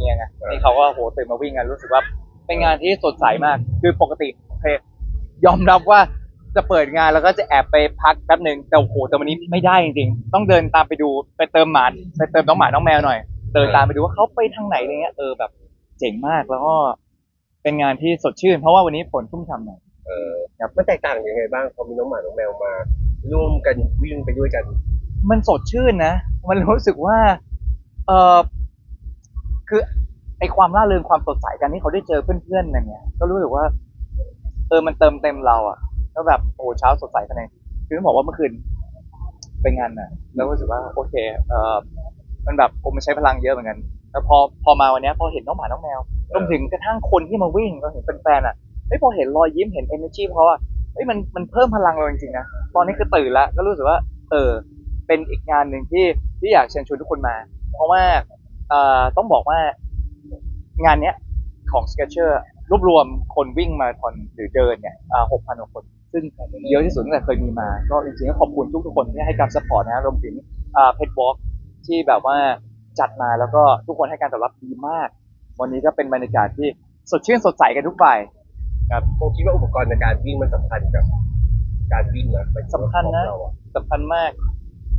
มียไงนี่เขาก็โหตื่นมาวิ่งกันรู้สึกว่า เป็นงานที่สดใสมาก คือปกติโอเคยอมรับว่าจะเปิดงานแล้วก็จะแอบไปพักแป๊บหนึ่งแต่โอ้โหแต่วันนี้ไม่ได้จริงๆ ต้องเดินตามไปดูไปเติมหมาไปเติมน้องหมาน้องแมวหน่อย เดินตามไปดูว่าเขาไปทางไหนอะไรเงี้ยเออแบบเจ๋งมากแล้วก็เป็นงานที่สดชื่น เพราะว่าวันนี้ฝนชุ่มฉ่ำหน่อยเออครับมันแตกต่างยังไงบ้างพอมีน้องหมาน้องแมวมา ร่วมกันวิ่งไปด้วยกัน มันสดชื่นนะ มันรู้สึกว่า เออ คือไอความร่าเริงความสดใสกันที่เขาได้เจอเพื่อนๆอะไรเงี้ย ก็รู้สึกว่า เออมันเติมเต็มเราอะแล้วแบบโอ้เช้าสดใสขนาดนี้คือต้องบอกว่าเมื่อคืนไปงานน่ะ แล้วรู้สึกว่าโอเค เออมันแบบผมมันใช้พลังเยอะเหมือนกันแล้วพอพอมาวันนี้พอเห็นน้องหมาน้องแมวรวมถึงกระทั่งคนที่มาวิ่งเราเห็นแฟนๆอะเฮ้ยพอเห็นรอยยิ้มเห็น energy เขาอะเฮ้ยมันมันเพิ่มพลังเราจริงๆนะตอนนี้คือตื่นแล้วก็รู้สึกว่า เออ เป็นอีกงานหนึ่งที่ที่อยากเชิญชวนทุกคนมา เพราะว่า ต้องบอกว่างานเนี้ยของ Skechers รวบรวมคนวิ่งมาราธอนหรือเดินเนี่ยหกพันกว่าคน ซึ่งเยอะที่สุดตั้งแต่เคยมีมา ก็จริงๆก็ขอบคุณทุกๆคนที่ให้การสปอร์ตนะรวมถึงเพจวอล์กที่แบบว่าจัดมาแล้วก็ทุกคนให้การตอบรับดีมาก วันนี้ก็เป็นบรรยากาศที่สดชื่นสดใสกันทุกฝ่ายครับผมคิดว่าอุปกรณ์ในการวิ่งมันสำคัญกับการวิ่งนะหมายถึงว่าสำคัญนะของเราอสำคัญมาก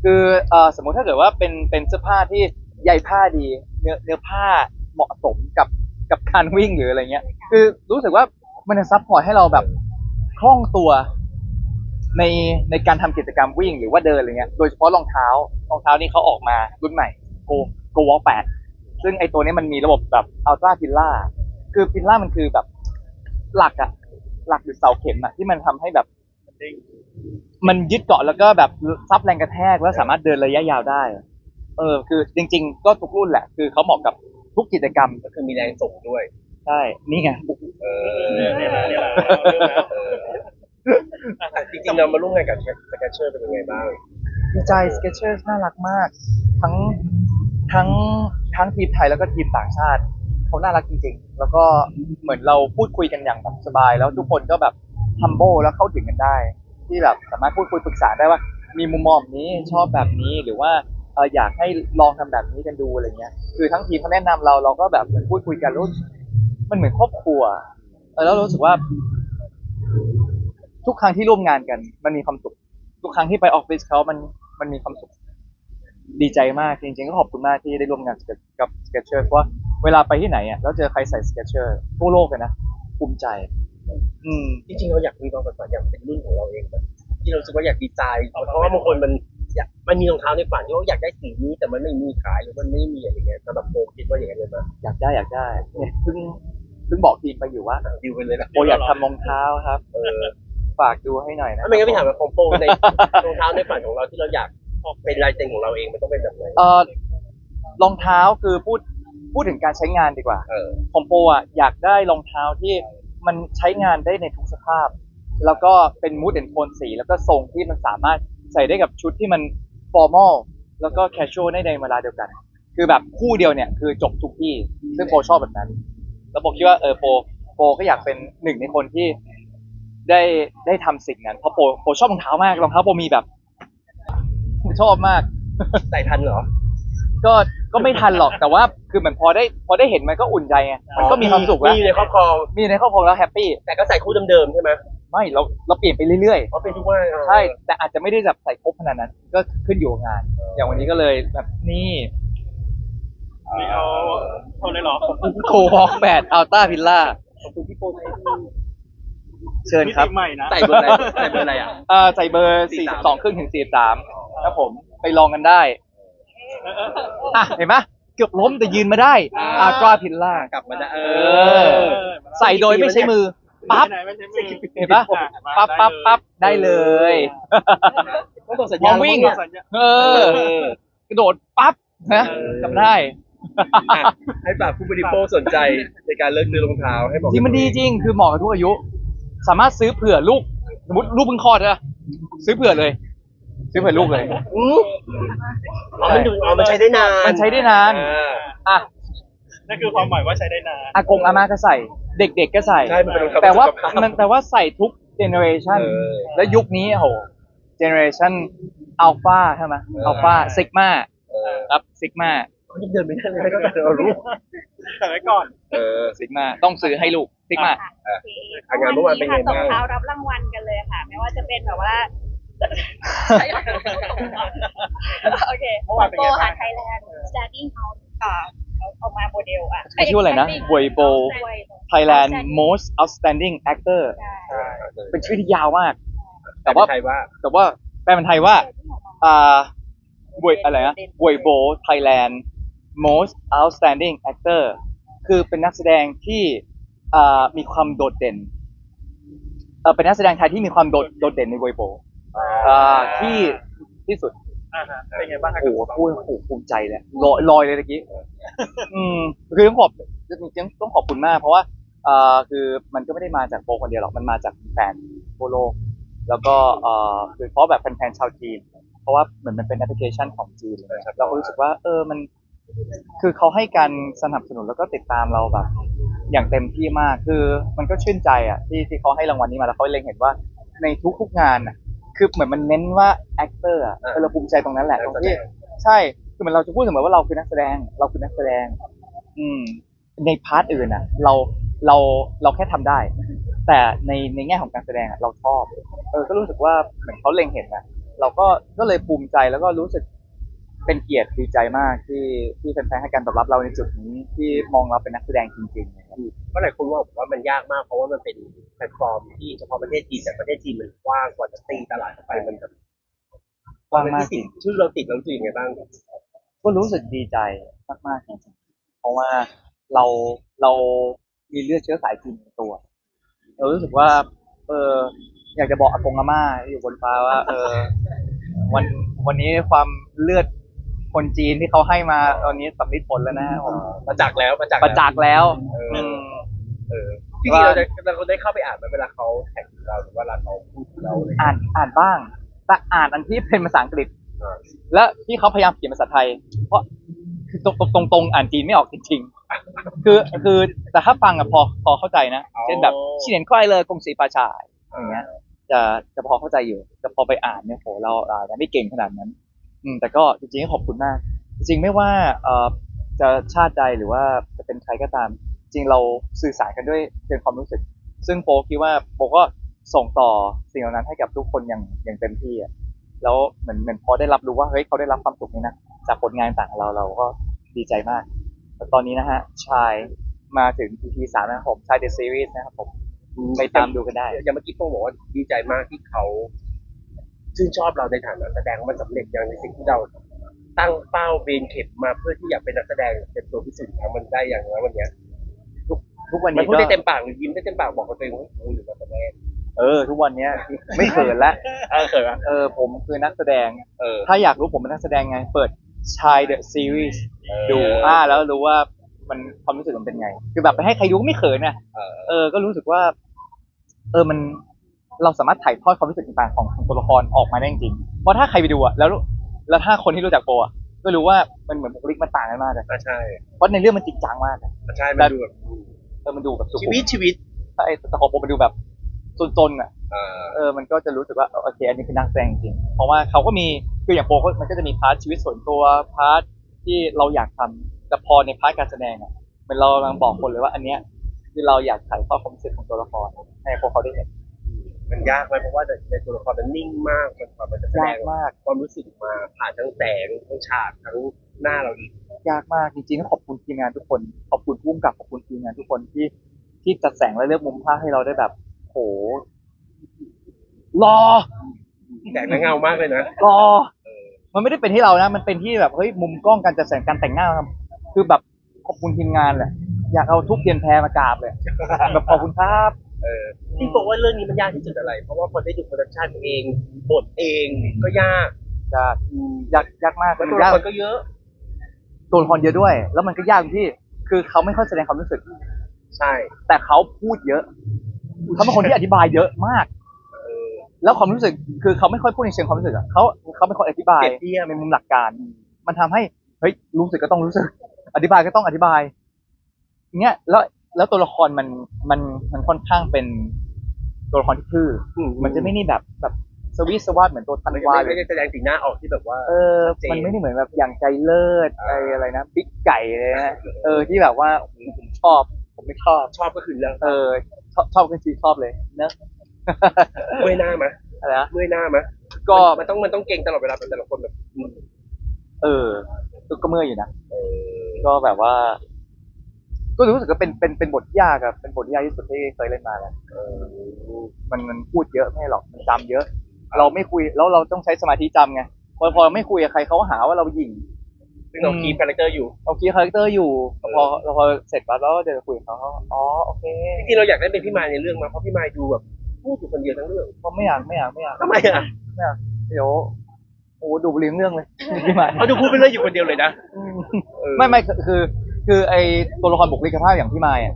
คือเอ่อสมมุติถ้าเกิดว่าเป็นเป็นเสื้อผ้าที่ ใยผ้าดี เนื้อเนื้อผ้าเหมาะสมกับกับการวิ่งหรืออะไรเงี้ย คือรู้สึกว่ามันจะซัพพอร์ตให้เราแบบคล่องตัวในในการทำกิจกรรมวิ่งหรือว่าเดินอะไรเงี้ย โดยเฉพาะรองเท้ารองเท้านี่เขาออกมารุ่นใหม่ Go Go Walk 8ซึ่งไอตัวนี้มันมีระบบแบบ Ultra p i l l a คือ p i l l a มันคือแบบหลักอะหลักหรือเสาเข็มอะที่มันทำให้แบบมันยึดเกาะแล้วก็แบบซับแรงกระแทกแล้วสามารถเดินระยะยาวได้ เออคือจริง ๆ ก็ทุกรุ่นแหละ คือเขาเหมาะกับทุกกิจกรรมก็คือมีแรงส่งด้วย ใช่นี่ไง เออจริงๆเรามาร่วมงานกับสแกชเชอร์เป็นยังไงบ้าง ดีใจ Skechers น่ารักมาก ทั้งทั้งทั้งทีมไทยแล้วก็ทีมต่างชาติ เขาน่ารักจริง ๆ แล้วก็เหมือนเราพูดคุยกันอย่างแบบสบาย แล้วทุกคนก็แบบ humble แล้วเข้าถึงกันได้ ที่แบบสามารถพูดคุยปรึกษาได้ว่า มีมุมมองแบบนี้ชอบแบบนี้หรือว่า เอออยากให้ลองทำแบบนี้กันดูอะไรเงี้ย คือทั้งทีมเขาแนะนำเราเราก็แบบเหมือนพูดคุยกันแล้วมันเหมือนครอบครัวเออแล้วรู้สึกว่า ทุกครั้งที่ร่วมงานกัน มันมีความสุข ทุกครั้งที่ไปออฟฟิศเขามันมันมีความสุขดีใจมากจริงๆก็ขอบคุณมากที่ได้ร่วมงานกับกับ Skechers เพราะว่าเวลาไปที่ไหนอะแล้วเจอใครใส่ Skechers ทั่วโลกเลยนะภูมิใจ อืมจริงๆเราอยากมีความฝันอยากเป็นรุ่นของเราเองแบบที่เรารู้สึกว่าอยากดีไซน์เพราะว่าบางคนมัน อยากมันมีรองเท้าในฝันที่ว่าอยากได้สีนี้แต่มันไม่มีขายหรือมันไม่มีอะไรเงี้ยสำหรับโปคิดว่าอย่างนั้นเลยมั้ยอยากได้อยากได้เนี่ยเพิ่งเพิ่งบอกทีมไปอยู่ว่าดิวไปเลยนะโปอยากทำรองเท้าครับ เออฝากดูให้หน่อยนะถ้าไม่งั้นพี่ถามว่าของโปในรองเท้าในฝันของเราที่เราอยากเป็นลายเซ็นของเราเองมันต้องเป็นแบบไหนเออรองเท้าคือพูดพูดถึงการใช้งานดีกว่าเออของโปอะอยากได้รองเท้าที่มันใช้งานได้ในทุกสภาพ แล้วก็เป็นมูดเด่นโทนสี แล้วก็ทรงที่มันสามารถ ใส่ได้กับชุดที่มันฟอร์มอลแล้วก็แคชชวลได้ในเวลาเดียวกัน คือแบบคู่เดียวเนี่ยคือจบทุกที่ ซึ่งโปชอบแบบนั้น แล้วโปคิดว่าเออโปโปก็อยากเป็นหนึ่งในคนที่ได้ได้ทำสิ่งนั้น เพราะโปโปชอบรองเท้ามากรองเท้าโปมีแบบชอบมากใส่ทันเหรอ ก็ก็ไม่ทันหรอกแต่ว่าคือเหมือนพอได้พอได้เห็นมันก็อุ่นใจไงมันก็มีความสุขแล้วมีในครอบครองมีในครอบครัวแล้วแฮปปี้แต่ก็ใส่คู่เดิมๆใช่ไหม ไม่เราเราเปลี่ยนไปเรื่อยเพราะเป็นทุกวันๆใช่แต่อาจจะไม่ได้แบบใส่ครบขนาดนั้น ก็ขึ้นอยู่กับงาน อย่างวันนี้ก็เลยแบบนี่ไม่เอาเอาเลยเหรอโคฮอกแปดอัลต้าพิลล่าขอบคุณพี่โปไทยเชิญครับ มิติใหม่นะ ใส่เบอร์อะไรใส่เบอร์อะไรอะ เอ่อใส่เบอร์สี่สองครึ่งถึงสี่สามครับผมไปลองกันได้ อะเห็นไหมเกือบล้มแต่ยืนมาได้อ่าอัลตราพิลล่า กลับมาได้เออ ใส่โดยไม่ใช้มือ ปั๊บไหนไม่ใช้มือเห็นปะปั๊บปั๊บปั๊บได้เลยต้องส่งสัญมญาอณงวิ่งแล้วอะมั้เนี่ยเออกระโดดปั๊บนะเออจำได้อะให้ฝากผู้บริโภคสนใจในการเลือกซื้อรองเท้าให้บอกจริงมันดีจริงคือเหมาะกับทุกอายุ สามารถซื้อเผื่อลูก สมมติลูกเพิ่งคลอดนะซื้อเผื่อเลย ซื้อเผื่อลูกเลยอืออ๋อมันดูอ๋อมันใช้ได้นาน มันใช้ได้นานอ่าอะนั่นคือความหมายว่าใช้ได้นานอากงอาม่าก็ใส่ เด็กๆก็ใส่ ใช่มันเป็นรองเท้าแต่ว่าสุขภพ มันแต่ว่าใส่ทุกเจเนอเรชันเออแล้วยุคนี้โอ้โหเจเนอเรชันอัลฟาใช่ไหมเออ อัลฟาซิกมาเออครับซิกมาเขายังเดินไม่ได้เลยก็แต่เรารู้แต่ไว้ก่อน เออ ซิกมาต้องซื้อให้ลูกซิกมาเอออะงานเมื่อวานเป็นไงบ้างส่งเท้ารับรางวัลกันเลยค่ะ ไม่ว่าจะเป็นแบบว่าโอเคเมื่อวานเป็นไงโปบ้างค่ะ Thailand Standing House อ่า เอามาโมเดลอะเขาชื่อว่าอะไรนะ Weibo Thailand Most Outstanding Actor ใช่เป็นชื่อที่ยาวมาก แต่แต่ว่าว่าใครว่าแต่ว่าแปลเป็นไทยว่าอ่าบวยอะไรนะบวยโบ Thailand Most Outstanding Actor คือเป็นนักแสดงที่อ่ามีความโดดเด่นเออเป็นนักแสดงไทยที่มีความโดดโดดเด่นในบวยโบอ่าที่ที่สุด อ่าฮะเป็นไงบ้างครับโอ้โหพูดโอ้โหภูมิใจเลยลอยลอยเลยตะกี้อืมคือต้องขอบจริงๆต้องขอบคุณมาก เพราะว่าเอ่อคือมันก็ไม่ได้มาจากโปคนเดียวหรอกมันมาจากแฟนทั่วโลก แล้วก็เอ่อคือเพราะแบบแฟนๆชาวจีน เพราะว่าเหมือนมันเป็นแอปพลิเคชันของจีนอะไรเงี้ยเราก็รู้สึกว่า เออมัน คือเขาให้การสนับสนุนแล้วก็ติดตามเราแบบ อย่างเต็มที่มากคือมันก็ชื่นใจอะที่ที่เขาให้รางวัลนี้มาแล้วเขาเล็งเห็นว่าในทุกๆงานอะ คือเหมือนมันเน้นว่า actor อะเออเราภูมิใจตรงนั้นแหละตรงที่ ใช่ คือเหมือนเราจะพูดเสมอว่าเราคือนักแสดง เราคือนักแสดง อืม ในพาร์ทอื่นอะ เรา เรา เราแค่ทำได้ แต่ใน ในแง่ของการแสดงอะ เราชอบ เออ ก็รู้สึกว่าเหมือนเขาเล็งเห็นนะเราก็ ก็เลยภูมิใจแล้วก็รู้สึกเป็นเกียรติดีใจมากที่ ที่แฟนๆให้การตอบรับเราในจุดนี้ที่มองเราเป็นนักแสดงจริงๆนะครับ ก็หลายคนว่าผมว่ามันยากมากเพราะว่ามันเป็นแพลตฟอร์มที่เฉพาะประเทศจีนแต่ประเทศจีนมันกว้างกว่าจะตีตลาดเข้าไปมันแบบกว้างมากที่จติริดงชื่อเราติดเรารู้สึกยังไงบ้างก็รู้สึกดีใจมากๆจริงๆเพราะว่าเราเรามีเลือดเชื้อสายจีนในตัว เรารู้สึกว่า เอออยากจะบอกอากงอาม่าที่อยู่บนฟ้าว่า เออ วันวันนี้ความเลือด คนจีนที่เขาให้มาตอนนี้สำลิดผลแล้วนะผมประจักษ์แล้วประจักษ์ประจักษ์แล้วเอออืมเออจริงๆเราได้เราได้เข้าไปอ่านไหมเวลาเขาแท็กถึงเราหรือว่าเวลาเขาพูดถึงเราเลยอ่านอ่านบ้าง แต่อ่านอันที่เป็นภาษาอังกฤษอ่าและที่เขาพยายามเขียนภาษาไทย เพราะคือตรงตรงตรงๆอ่านจีนไม่ออกจริงๆคือคือแต่ถ้าฟังอะพอพอเข้าใจนะเช่นแบบเฉียนควายเลยกงสีปาชายอย่างเงี้ยจะจะพอเข้าใจอยู่แต่พอไปอ่านเนี่ยโหเราอ่านไม่เก่งขนาดนั้น อืมแต่ก็จริงๆก็ขอบคุณมาก จริงๆไม่ว่าเอ่อจะชาติใดหรือว่าจะเป็นใครก็ตาม จริงเราสื่อสารกันด้วยเป็นความรู้สึก ซึ่งโปคิดว่าโปก็ส่งต่อสิ่งเหล่านั้นให้กับทุกคนอย่างอย่างเต็มที่อะแล้วเหมือนเหมือนพอได้รับรู้ว่าเฮ้ยเขาได้รับความสุขนี่นะจากผลงานต่างของเราเราก็ดีใจมากแต่ตอนนี้นะฮะชายมาถึง EP สามนะครับผมชายเดอะซีรีส์นะครับผมไปตามดูกันได้ อย่างเมื่อกี้โป้บอกว่าดีใจมากที่เขา ชื่นชอบเราในฐานะนักแสดงมันสำเร็จอย่างในสิ่งที่เราตั้งเป้าเบนเข็มมาเพื่อที่อยากเป็นนักแสดงเป็นตัวพิสูจน์ทำมันได้อย่างไรวันเนี้ยทุกวันมันนี้พูดก็ได้เต็มปากหรือยิ้มได้เต็มปากบอกกับตัวเองว่าโอ้ยหรือนักแสดงเออ ทุกวันเนี้ย ไม่เขินละเออเขินอะเออผมคือนักแสดงเออถ้าอยากรู้ผมเป็นนักแสดงไง เปิดชายเดอะซีรีส์ดูอ่าแล้วรู้ว่ามันความรู้สึกมันเป็นไง คือแบบไปให้ใครดูก็ไม่เขินนะเออเออก็รู้สึกว่า เออมัน เราสามารถถ่ายทอดความรู้สึกต่างๆของของตัวละครออกมาได้จริงๆเพราะถ้าใครไปดูอะแล้วแล้วถ้าคนที่รู้จักโปอะก็รู้ว่ามันเหมือนบุคลิกมันต่างกันมากเลยอะใช่เพราะในเรื่องมันจริงจังมากอะอะใช่มันดูแบบเออมันดูแบบสุชีขุมวิตชีวิตใช่แต่ของโปมันดูแบบจนๆอะเออเออมันก็จะรู้สึกว่าเออโอเคอันนี้คือนักแสดงจริง เพราะว่าเขาก็มีคืออย่างโปก็มันก็จะมีพาร์ทชีวิตส่วนตัวพาร์ทที่เราอยากทำแต่พอในพาร์ทการแสดงอะเหมันเรากำลังบอกคนเลยว่าอันเนี้ยคือเราอยากถ่ายทอดความรู้สึกของตัวละครให้พวกเขาได้เห็น มันยากไหมเพราะว่าในตัวละครมันนิ่งมากมันความมันจะแสดยากงมาก ความรู้สึกมาผ่านทั้งแสงทั้งฉากทั้งหน้าเราอีกยากมากจริงๆต้องขอบคุณทีมงานทุกคน ขอบคุณผู้กำกับขอบคุณทีมงานทุกคนที่ที่จัดแสงและเลือกมุมภาพให้เราได้แบบโหรอแสงและเงามากเลยนะรอ มันไม่ได้เป็นที่เรานะ มันเป็นที่แบบเฮ้ยมุมกล้องการจัดแสงการแต่งหน้าครับคือแบบขอบคุณทีมงานแหละอยากเอาทุกเทียนแพรมากราบเลย แบบขอบคุณครับ เออที่บอกว่าเรื่องนี้มันยากที่สุดอะไร เพราะว่าพอได้ดูโปรดักชันเองบทเองก็ยากยากยากยากมากแล้วมันตัวละยากครก็เยอะ ตัวละครเยอะด้วย แล้วมันก็ยากตรงที่ คือเขาไม่ค่อยแสดงความรู้สึก ใช่ แต่เขาพูดเยอะ เขาเป็นคนที่อธิบายเยอะมากเออแล้วความรู้สึกคือเขาไม่ค่อยพูดในเชิงความรู้สึกอะเขาเขาเป็นคนอธิบายเปรียบเทียบ ในมุมหลักการ มันทำให้เฮ้ยรู้สึกก็ต้องรู้สึก อธิบายก็ต้องอธิบายเงี้ยแล้ว แล้วตัวละครมันมันมันค่อนข้างเป็นตัวละครที่ทื่ออืมันจะไม่นี่แบบแบบสวีทสวัสดเหมือนตัวธันวาหรืไม่อ ได้แสดงสีหน้าออกที่แบบว่า เออ ชัดเจนมันไม่ได้เหมือนแบบอย่างใจเลิศอะไรอะไรนะบิ๊กไก่เลยนะเออที่แบบว่าโอ้โหผมชอบ ผมไม่ชอบ ชอบก็คือเรื่องเออ ชอบชอบกันจริงชอบเลยเนอะเมื่อยหน้าไหมอะไรนะเมื่อยหน้าไหมก็มันต้องมันต้องเก่งตลอดเวลาเป็นแต่ละคนแบบอืมเออก็เมื่อยอยู่นะเออก็แบบว่า ก็รู้สึกว่าเป็นเป็นเป็นบทยากอะเป็นบทยากที่สุดที่เคยเล่นมาแล้วเออมันมันพูดเยอะไม่ใช่หรอกมันจำเยอะ เราไม่คุยแล้วเราต้องใช้สมาธิจำไงพอพอไม่คุยกับใครเขาหาว่าเราหยิ่งซึ่งเราคีบคาแรคเตอร์อยู่ เราคีย์คาแรคเตอร์อยู่พอพอเสร็จปั๊บแล้วก็จะคุยกับเขาเขาอ๋อโอเคจริงๆเราอยากได้เป็นพี่มายในเรื่องมาเพราะพี่มายดูแบบพูดอยู่คนเดียวทั้งเรื่องก็ไม่อยากไม่อยากไม่อยากทำไมอะไม่อยากเดี๋ยวโอ้ดูเลี้ยงเรื่องเลยพี่มาเขาดูพูดไปเรื่อยอยู่คนเดียวเลยนะอืมเออไม่ไม่คือ คือคือไอตัวละครบุคลิกภาพอย่างพี่มายอะ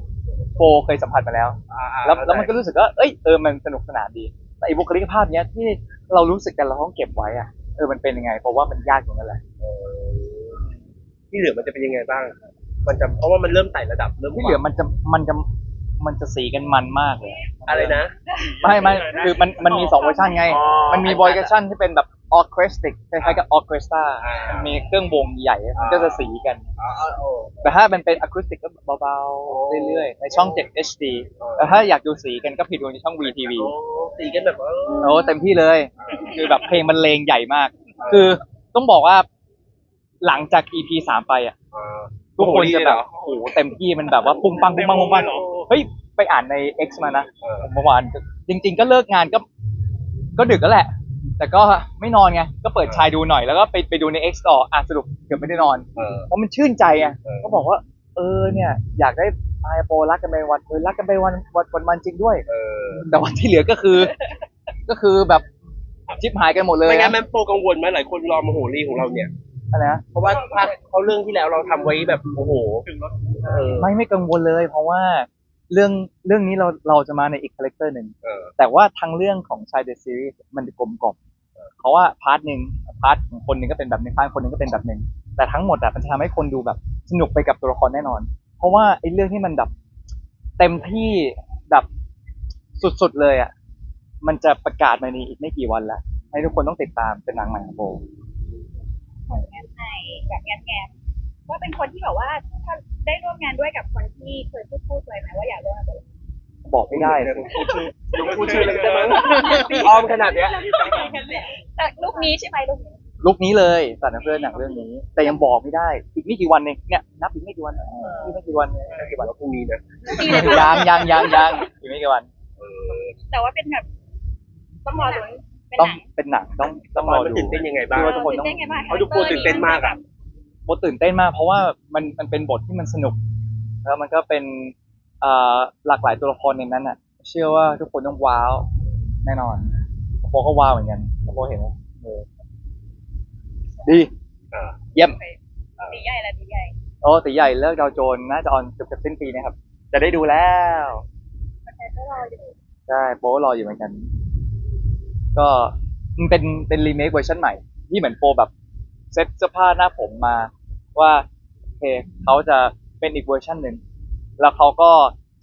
โฟเคยสัมผัสมาแล้ว อ่าๆแล้วแล้วมันก็รู้สึกว่าเอ้ยเออมันสนุกสนานดี แต่ไอบุคลิกภาพเนี้ยที่เรารู้สึกกันเราต้องเก็บไว้อะเออมันเป็นยังไง เพราะว่ามันยากตรงนั้นแหละเออที่เหลือมันจะเป็นยังไงบ้าง มันจะเพราะว่ามันเริ่มไต่ระดับเริ่มที่เหลือมันจะมันจะ มันจะสีกันมันมากเลย อะไรนะ ไม่ไม่คือมันมันมีสองเวอร์ชันไง อ๋อมันมีเวอร์ชันที่เป็นแบบออเคสติกคล้ายๆกับออเคสตราอ่ามัมันมีเครื่องวงใหญ่มันก็จะสีกัน อ๋ออ๋ออ๋อแต่ถ้ามันเป็นอะคูสติกก็เบาๆ เรื่อยๆ ในช่อง 7 HD แต่ถ้าอยากดูสีกันก็ผิดดูในช่อง VTV โอ้ตีกันแบบว่า โอ้เต็มที่เลย คือแบบเพลงบรรเลงใหญ่มากคือต้องบอกว่าหลังจาก EP สามไปอะอ่าทุกคนจะแบบโอ้โหโอ้โหเต็มที่มันแบบว่าปุ้งปังปุ้งปังปุ้งปัง เฮ้ยไปอ่านใน X มานะเออเมื่อวานจริง ๆ ก็เลิกงานก็ ก็ดึกแล้วแหละ แต่ก็ไม่นอนไงก็เปิดชายดูหน่อยแล้วก็ไปไปดูใน X ต่ออะสรุปเกือบไม่ได้นอนเออเพราะมันชื่นใจอะเออก็บอกว่า เออเนี่ย อยากได้ไอโปรักกันไปวันเออรักกันไปวันวันวันวันจริงด้วยเออแต่วันที่เหลือก็คือ ก็คือแบบชิปหายกันหมดเลยไม่งั้นนะแมนโปกังวลไหมหลายคนรอมโหรีของเราเนี่ยอะไรนะเพราะว่าภาคเขาเรื่องที่แล้วเราทำไว้แบบโอ้โหเออไม่ไม่กังวลเลย เพราะว่า เรื่องเรื่องนี้เราเราจะมาในอีกคาแรคเตอร์หนึ่งเออ แต่ว่าทั้งเรื่องของชายเดอะซีรีส์มันจะกลมกล่อมเพราะว่าพาร์ทหนึ่งพาร์ทของคนหนึ่งก็เป็นแบบหนึ่งพาร์ทคนหนึ่งก็เป็นแบบหนึ่งแต่ทั้งหมดอะมันจะทำให้คนดูแบบสนุกไปกับตัวละครแน่นอน เพราะว่าไอ้เรื่องที่มันแบบเต็มที่แบบสุดๆเลยอะมันจะประกาศมาในอีกไม่กี่วันแล้วให้ทุกคนต้องติดตามเป็นหนังใหม่ของโบ ผลงานในแบบแงนๆ ว่าเป็นคนที่แบบว่าถ้าได้ร่วมงานด้วยกับคนที่เคยพูดพูดๆเลยไหมว่าอยากร่วมงานกับเราบอกไม่ได้พูดชื่อพูดชื่อเลยได้ไหมอ้อมขนาดเนี้ยแต่ลูกนี้ใช่ไหมลูกนี้ลุกนี้เลยตัดเพื่อนหนังเรื่องนี้ แต่ยังบอกไม่ได้ อีกไม่กี่วันเองเนี่ยนับอีกไม่กี่วันอีกไม่กี่วันไม่กี่วันพรุ่งนี้นะยังยังยังยังอีกไม่กี่วันเออแต่ว่าเป็นแบบต้องรอลุ้นเป็นต้องหนังเป็นหนังต้องต้องรรออมันดูตื่นเต้นยังไงบ้างว่าทุกคนต้องตื่เต้นไงบ้างเขาดูโปรตื่นเต้นมากอะ โบตื่นเต้นมาก เพราะว่ามันมันเป็นบทที่มันสนุก แล้วมันก็เป็นเอ่อหลากหลายตัวละครในนั้นอะ เชื่อว่าทุกคนต้องว้าวแน่นอนโบก็ว้าวเหมือนกันโบเห็นแล้วเออดีอ่าเยี่ยมดีใหญ่และดีใหญ่โอ้ตีใหญ่เลิกดาวโจนน่าจะออนเกือบจะสิ้นปีนะครับ จะได้ดูแล้วแต่ก็รออยู่ใช่โป๊รออยู่เหมือนกัน ก็มันเป็นเป็นรีเมคเวอร์ชันใหม่ที่เหมือนโปรแบบ เซ็ตเสื้อผ้าหน้าผมมา ว่าโอเคเขาจะเป็นอีกเวอร์ชันหนึ่งแล้วเขาก็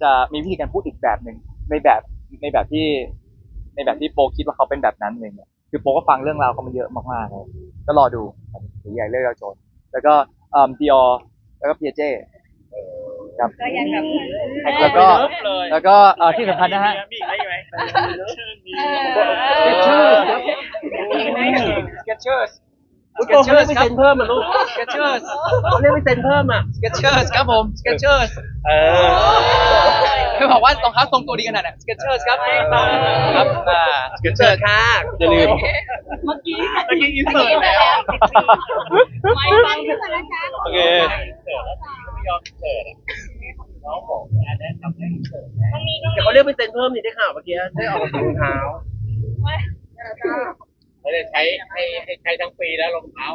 จะมีวิธีการพูดอีกแบบหนึ่งในแบบในแบบที่ ในแบบที่โปรคิดว่าเขาเป็นแบบนั้นเลยเนี่ยคือโปรก็ฟังเรื่องราวเขามาเยอะมากๆเลยก็รอดูสีใหญ่เลือกดาวโจนแล้วก็เอ่อดีออแล้วก็พีเจครับก็ยังแบบแล้วก็แล้วก็เอ่อที่สำคัญนะฮะมีอะไรไหมชื่อนี้ Skechers ลูกโป่ งเขาเรียกไปเซ็นเพิ่มอะลูก Skechers เขาเรียกไปเซ็นเพิ่มอะ Skechers ครับผม Skechers เออไม่บอกว่ารองเท้าทรงตัวดีขนาดไหน Skechers ครับครับอ่าเกิดเจอค่ะอย่าลืมเมื่อกี้เมื่อกี้อินเสิร์ตแล้วไม่ฟังขึ้นมาแล้วจ้าโอเคไม่ยอมเสิร์ตน้องบอกได้ทำได้อินเสิร์ตมันมีเดี๋ยวเขาเรียกไปเซ็นเพิ่มนี่ได้ข่าวเมื่อกี้ได้ออกรองเท้าไม่ ไม่ได้ใช้ให้ให้ใช้ทั้งปีแล้วรองเท้า